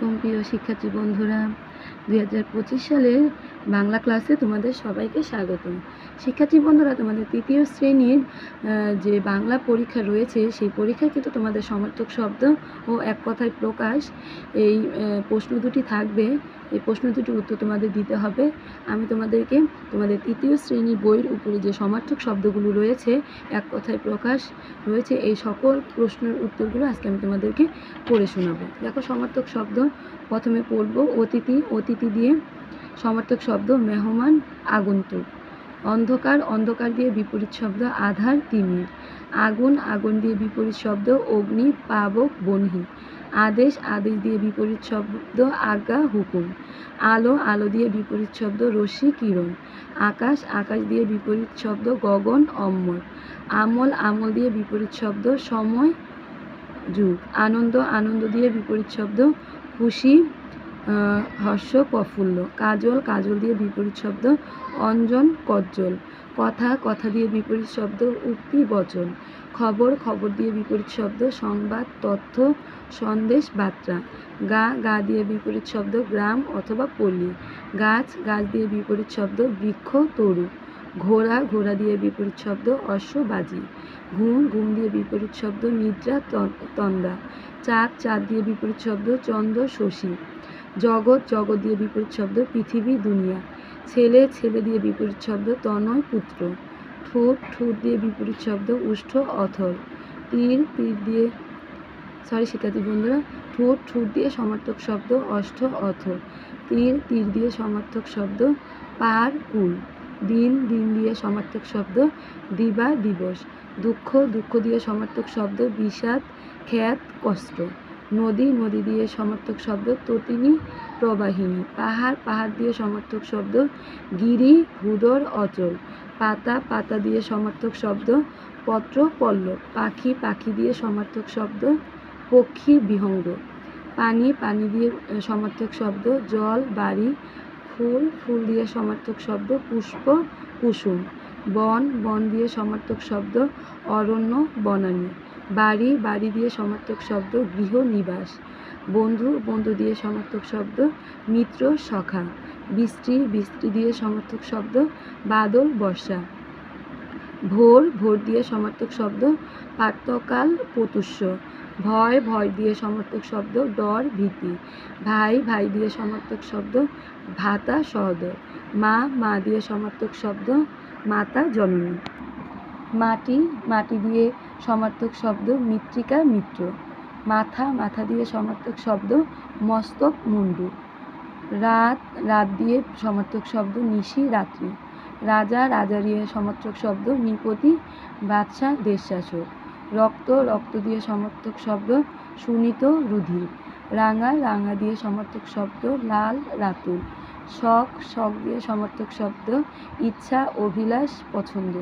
আলাইকুম প্রিয় শিক্ষার্থী বন্ধুরা দুই হাজার পঁচিশ সালের বাংলা ক্লাসে তোমাদের সবাইকে স্বাগতম। শিক্ষার্থী বন্ধুরা, তোমাদের তৃতীয় শ্রেণির যে বাংলা পরীক্ষা রয়েছে, সেই পরীক্ষায় কিন্তু তোমাদের সমার্থক শব্দ ও এক কথায় প্রকাশ, এই প্রশ্ন দুটি থাকবে। এই প্রশ্ন দুটির উত্তর তোমাদের দিতে হবে। আমি তোমাদেরকে তোমাদের তৃতীয় শ্রেণির বইয়ের উপরে যে সমার্থক শব্দগুলো রয়েছে, এক কথায় প্রকাশ রয়েছে, এই সকল প্রশ্নের উত্তরগুলো আজকে আমি তোমাদেরকে পড়ে শোনাবো। দেখো, সমার্থক শব্দ প্রথমে পড়ব, অতিথি অতিথি দিয়ে। সমার্থক শব্দ মেহমান আগন্তুক। অন্ধকার অন্ধকার দিয়ে বিপরীত শব্দ আধার, তিমির। আগুন আগুন দিয়ে বিপরীত শব্দ অগ্নি, পাবক, বনহি। আদেশ আদেশ দিয়ে বিপরীত শব্দ আজ্ঞা হুকুম। আলো আলো দিয়ে বিপরীত শব্দ রশ্মি, কিরণ। আকাশ আকাশ দিয়ে বিপরীত শব্দ গগন অম্মর আমল আমল দিয়ে বিপরীত শব্দ সময়, যুগ। আনন্দ আনন্দ দিয়ে বিপরীত শব্দ খুশি হর্ষ প্রফুল্ল। কাজল কাজল দিয়ে বিপরীত শব্দ, অঞ্জন, কজ্জল। কথা কথা দিয়ে বিপরীত শব্দ, উক্তি, বচন। খবর খবর দিয়ে বিপরীত শব্দ, সংবাদ, তথ্য, সন্দেশ, বার্তা। গা গা দিয়ে বিপরীত শব্দ, গ্রাম অথবা পল্লী। গাছ গাছ দিয়ে বিপরীত শব্দ, বৃক্ষ, তরু। ঘোড়া ঘোড়া দিয়ে বিপরীত শব্দ, অশ্ব, বাজি। ঘুম ঘুম দিয়ে বিপরীত শব্দ, নিদ্রা, তন- তন্দা। চাঁদ চাঁদ দিয়ে বিপরীত শব্দ, চন্দ্র, শশী। জগৎ জগৎ দিয়ে বিপরীত শব্দ, পৃথিবী, দুনিয়া। ছেলে ছেলে দিয়ে বিপরীত শব্দ, তনয়, পুত্র। ঠোঁট ঠোঁট দিয়ে বিপরীত শব্দ, উষ্ঠ, অথর। তীর তীর দিয়ে সরি শিক্ষার্থী বন্ধুরা, ঠোঁট ঠোঁট দিয়ে সমার্থক শব্দ, অষ্ঠ, অথর। তীর তীর দিয়ে সমার্থক শব্দ, পার, কুল। দিন দিন দিয়ে সমার্থক শব্দ, দিবা, দিবস। দুঃখ দুঃখ দিয়ে সমার্থক শব্দ, বিষাদ, খ্যাত, কষ্ট। নদী নদী দিয়ে সমার্থক শব্দ ততিনী প্রবাহিনী, পাহাড় পাহাড় দিয়ে সমর্থক শব্দ গিরি, ভূদর, অচল, পাতা পাতা দিয়ে সমার্থক শব্দ পত্র, পল্লব, পাখি পাখি দিয়ে সমার্থক শব্দ পক্ষী, বিহঙ্গ, পানি পানি দিয়ে সমার্থক শব্দ জল, বাড়ি, ফুল ফুল দিয়ে সমার্থক শব্দ পুষ্প, কুসুম, বন বন দিয়ে সমার্থক শব্দ অরণ্য, বনানী বাড়ি বাড়ি দিয়ে সমার্থক শব্দ, গৃহ, নিবাস। বন্ধু বন্ধু দিয়ে সমার্থক শব্দ, মিত্র, সখা। বৃষ্টি বৃষ্টি দিয়ে সমার্থক শব্দ, বাদল, বর্ষা। ভোর ভোর দিয়ে সমার্থক শব্দ, পার্থকাল, পতুষ্য। ভয় ভয় দিয়ে সমার্থক শব্দ, ডর, ভীতি। ভাই ভাই দিয়ে সমার্থক শব্দ, ভাতা, সহদর। মা মা দিয়ে সমার্থক শব্দ, মাতা, জননী। মাটি মাটি দিয়ে সমার্থক শব্দ মৃত্তিকা মিত্র। মাথা মাথা দিয়ে সমার্থক শব্দ মস্তক, মুন্ডু। রাত রাত দিয়ে সমার্থক শব্দ নিশি, রাত্রি। রাজা রাজা দিয়ে সমার্থক শব্দ নৃপতি, বাদশাহ দেশ শাসক রক্ত রক্ত দিয়ে সমার্থক শব্দ সুনীত, রুধির। রাঙা রাঙা দিয়ে সমার্থক শব্দ লাল, রাতুল। শখ শখ দিয়ে সমার্থক শব্দ, ইচ্ছা, অভিলাষ, পছন্দ।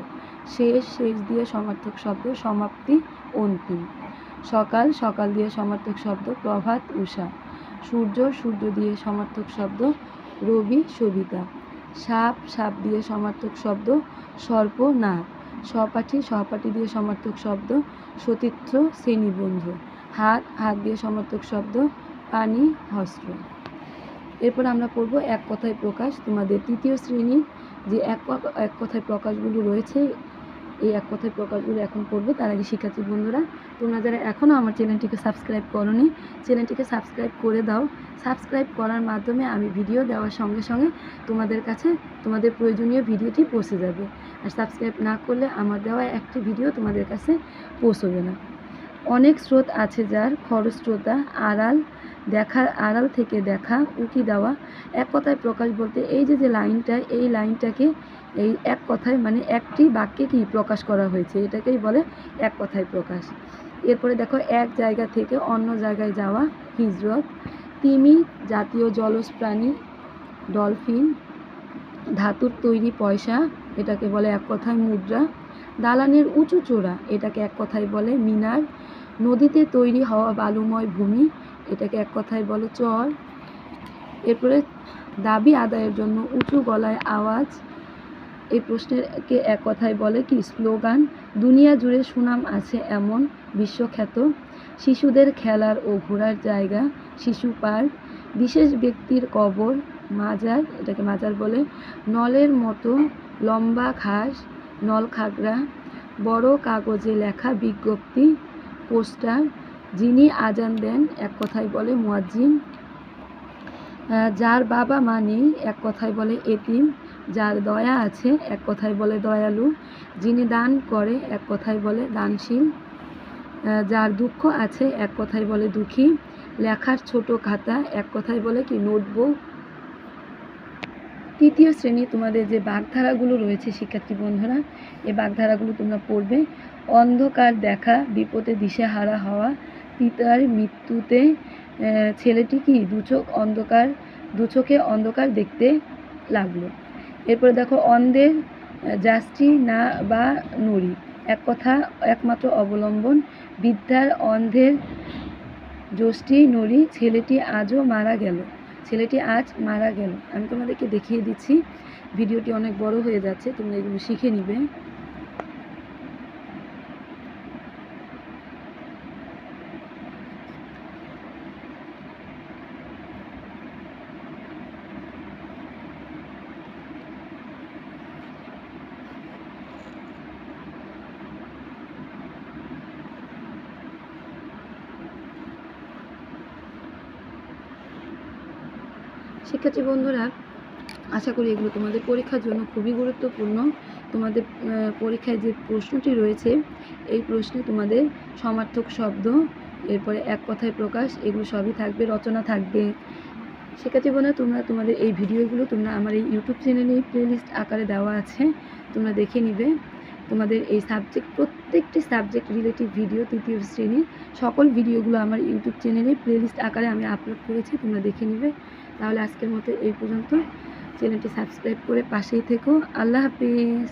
শেষ শেষ দিয়ে সমার্থক শব্দ, সমাপ্তি, অন্তিম। সকাল সকাল দিয়ে সমার্থক শব্দ, প্রভাত, উষা। সূর্য সূর্য দিয়ে সমার্থক শব্দ, রবি, সবিতা। সাপ সাপ দিয়ে সমার্থক শব্দ, সর্প, নাগ। সহপাঠী সহপাঠী দিয়ে সমার্থক শব্দ, সতীর্থ, শ্রেণীবন্ধু। হাত হাত দিয়ে সমার্থক শব্দ, পানি হস্ত্র এরপর আমরা পড়ব এক কথায় প্রকাশ, তোমাদের তৃতীয় শ্রেণির যে এক এক কথায় প্রকাশগুলো রয়েছে, এই এক কথায় প্রকাশগুলো এখন পড়ব। তার আগে শিক্ষার্থী বন্ধুরা, তোমরা যারা এখনও আমার চ্যানেলটিকে সাবস্ক্রাইব করোনি, চ্যানেলটিকে সাবস্ক্রাইব করে দাও। সাবস্ক্রাইব করার মাধ্যমে আমি ভিডিও দেওয়ার সঙ্গে সঙ্গে তোমাদের কাছে তোমাদের প্রয়োজনীয় ভিডিওটি পৌঁছে যাবে। আর সাবস্ক্রাইব না করলে আমার দেওয়া একটি ভিডিও তোমাদের কাছে পৌঁছবে না। অনেক স্রোত আছে যার খরস্রোতা, আড়াল দেখা আড়াল থেকে দেখা, উকি দেওয়া, এক কথায় প্রকাশ বলতে এই যে যে লাইনটা, এই লাইনটাকে এই এক কথায় মানে একটি বাক্যে কি প্রকাশ করা হয়েছে? এটাকেই বলে এক কথায় প্রকাশ। এরপরে দেখো, এক জায়গা থেকে অন্য জায়গায় যাওয়া, হিজরত, তিমি জাতীয় জলজ প্রাণী ডলফিন, ধাতুর তৈরি পয়সা, এটাকে বলে এক কথায় মুদ্রা, দালানের উঁচু চূড়া, এটাকে এক কথায় বলে মিনার নদীতে তৈরি হওয়া বালুময় ভূমি, এটাকে এক কথায় বলে চর। এরপরে দাবি আদায়ের জন্য উঁচু গলায় আওয়াজ, এই প্রশ্নেরকে এক কথায় বলে কি স্লোগান, দুনিয়া জুড়ে সুনাম আছে এমন বিশ্বখ্যাত, শিশুদের খেলার ও ঘোরার জায়গা, শিশু পার্ক, বিশেষ ব্যক্তির কবর, মাজার, এটাকে মাজার বলে, নলের মতো লম্বা ঘাস, নলখাগড়া, বড় কাগজে লেখা বিজ্ঞপ্তি পোস্টার যিনি আজান দেন, এক কথায় বলে মুয়াজ্জিন। যার বাবা মা নেই, এক কথায় বলে এতিম। যার দয়া আছে, এক কথায় বলে দয়ালু। যিনি দান করে, এক কথায় বলে দানশীল। যার দুঃখ আছে, এক কথায় বলে দুঃখী। লেখার ছোট খাতা, এক কথায় বলে কি নোটবুক? তৃতীয় শ্রেণি তোমাদের যে বাগধারাগুলো রয়েছে, শিক্ষার্থী বন্ধুরা, এই বাগধারাগুলো তোমরা পড়বে। অন্ধকার দেখা, বিপদে দিশেহারা হওয়া, পিতার মৃত্যুতে ছেলেটি কি দু চোখ অন্ধকার, দু চোখে অন্ধকার দেখতে লাগল। এরপরে দেখো, অন্ধের যাস্তি না বা নড়ি এক কথা, একমাত্র অবলম্বন। বিদ্যার অন্ধের যষ্টি নড়ি ছেলেটি আজও মারা গেল। ছেলেটি আজ মারা গেল। আমি তোমাদেরকে দেখিয়ে দিচ্ছি, ভিডিওটি অনেক বড় হয়ে যাচ্ছে, তোমরা এগুলো শিখে নিবে। শিক্ষার্থী বন্ধুরা, আশা করি এগুলো তোমাদের পরীক্ষার জন্য খুবই গুরুত্বপূর্ণ। তোমাদের পরীক্ষায় যে প্রশ্নটি রয়েছে, এই প্রশ্নে তোমাদের সমার্থক শব্দ, এরপরে এক কথায় প্রকাশ, এগুলো সবই থাকবে, রচনা থাকবে। শিক্ষার্থী বন্ধুরা, তোমরা তোমাদের এই ভিডিওগুলো তোমরা আমার এই ইউটিউব চ্যানেলে প্লেলিস্ট আকারে দেওয়া আছে, তোমরা দেখে নিবে। তোমাদের এই সাবজেক্ট প্রত্যেকটি সাবজেক্ট রিলেটিভ ভিডিও তৃতীয় শ্রেণির সকল ভিডিওগুলো আমার ইউটিউব চ্যানেলে প্লেলিস্ট আকারে আমি আপলোড করেছি, তোমরা দেখে নিবে। তাহলে আজকের মতো এই পর্যন্ত। চ্যানেলটি সাবস্ক্রাইব করে পাশেই থেকো। আল্লাহ হাফিজ.